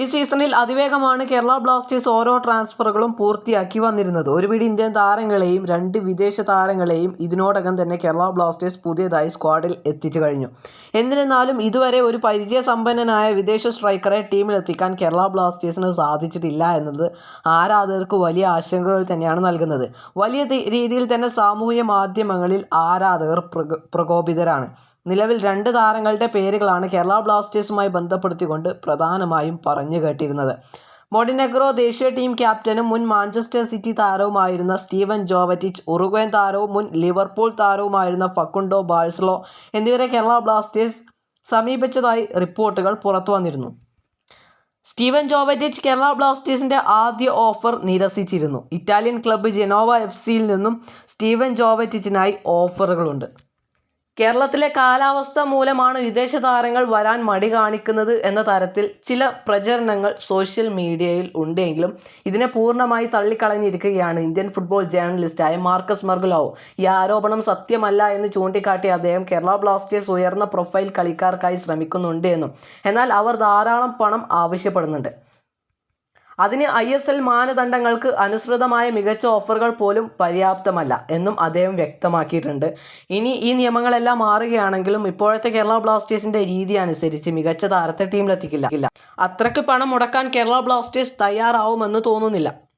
ഈ സീസണിൽ അതിവേഗമാണ് കേരള ബ്ലാസ്റ്റേഴ്സ് ഓരോ ട്രാൻസ്ഫറുകളും പൂർത്തിയാക്കി വന്നിരുന്നത്. ഒരു പിടി ഇന്ത്യൻ താരങ്ങളെയും രണ്ട് വിദേശ താരങ്ങളെയും ഇതിനോടകം തന്നെ കേരള ബ്ലാസ്റ്റേഴ്സ് പുതിയതായി സ്ക്വാഡിൽ എത്തിച്ചു കഴിഞ്ഞു. എന്നിരുന്നാലും ഇതുവരെ ഒരു പരിചയസമ്പന്നനായ വിദേശ സ്ട്രൈക്കറെ ടീമിലെത്തിക്കാൻ കേരള ബ്ലാസ്റ്റേഴ്സിന് സാധിച്ചിട്ടില്ല എന്നത് ആരാധകർക്ക് വലിയ ആശങ്കകൾ തന്നെയാണ് നൽകുന്നത്. വലിയ രീതിയിൽ തന്നെ സാമൂഹ്യ മാധ്യമങ്ങളിൽ ആരാധകർ പ്രകോപിതരാണ്. നിലവിൽ രണ്ട് താരങ്ങളുടെ പേരുകളാണ് കേരള ബ്ലാസ്റ്റേഴ്സുമായി ബന്ധപ്പെടുത്തിക്കൊണ്ട് പ്രധാനമായും പറഞ്ഞു കേട്ടിരുന്നത്. മൊഡിനെഗ്രോ ദേശീയ ടീം ക്യാപ്റ്റനും മുൻ മാഞ്ചസ്റ്റർ സിറ്റി താരവുമായിരുന്ന സ്റ്റീവൻ ജോവറ്റിച്ച് ഉറുഗ്വൻ താരവും മുൻ ലിവർപൂൾ താരവുമായിരുന്ന ഫക്കുണ്ടോ ബാഴ്സലോ എന്നിവരെ കേരള ബ്ലാസ്റ്റേഴ്സ് സമീപിച്ചതായി റിപ്പോർട്ടുകൾ പുറത്തു വന്നിരുന്നു സ്റ്റീവൻ ജോവറ്റിച്ച് കേരള ബ്ലാസ്റ്റേഴ്സിന്റെ ആദ്യ ഓഫർ നിരസിച്ചിരുന്നു. ഇറ്റാലിയൻ ക്ലബ്ബ് ജെനോവ എഫ് സിയിൽ നിന്നും സ്റ്റീവൻ ജോവറ്റിച്ചിനായി ഓഫറുകളുണ്ട്. കേരളത്തിലെ കാലാവസ്ഥ മൂലമാണ് വിദേശ താരങ്ങൾ വരാൻ മടി കാണിക്കുന്നത് എന്ന തരത്തിൽ ചില പ്രചരണങ്ങൾ സോഷ്യൽ മീഡിയയിൽ ഉണ്ടെങ്കിലും ഇതിനെ പൂർണമായി തള്ളിക്കളഞ്ഞിരിക്കുകയാണ് ഇന്ത്യൻ ഫുട്ബോൾ ജേർണലിസ്റ്റായ മാർക്കസ് മർഗുലാവോ ഈ ആരോപണം സത്യമല്ല എന്ന് ചൂണ്ടിക്കാട്ടി അദ്ദേഹം കേരള ബ്ലാസ്റ്റേഴ്സ് ഉയർന്ന പ്രൊഫൈൽ കളിക്കാർക്കായി ശ്രമിക്കുന്നുണ്ട് എന്നും. എന്നാൽ അവർ ധാരാളം പണം ആവശ്യപ്പെടുന്നുണ്ട്. അതിന് ഐ എസ് എൽ മാനദണ്ഡങ്ങൾക്ക് അനുസൃതമായ മികച്ച ഓഫറുകൾ പോലും പര്യാപ്തമല്ല എന്നും അദ്ദേഹം വ്യക്തമാക്കിയിട്ടുണ്ട്. ഇനി ഈ നിയമങ്ങളെല്ലാം മാറുകയാണെങ്കിലും ഇപ്പോഴത്തെ കേരള ബ്ലാസ്റ്റേഴ്സിന്റെ രീതി അനുസരിച്ച് മികച്ച താരത്തെ ടീമിലെത്തിക്കില്ല. അത്രയ്ക്ക് പണം മുടക്കാൻ കേരള ബ്ലാസ്റ്റേഴ്സ് തയ്യാറാവുമെന്ന് തോന്നുന്നില്ല.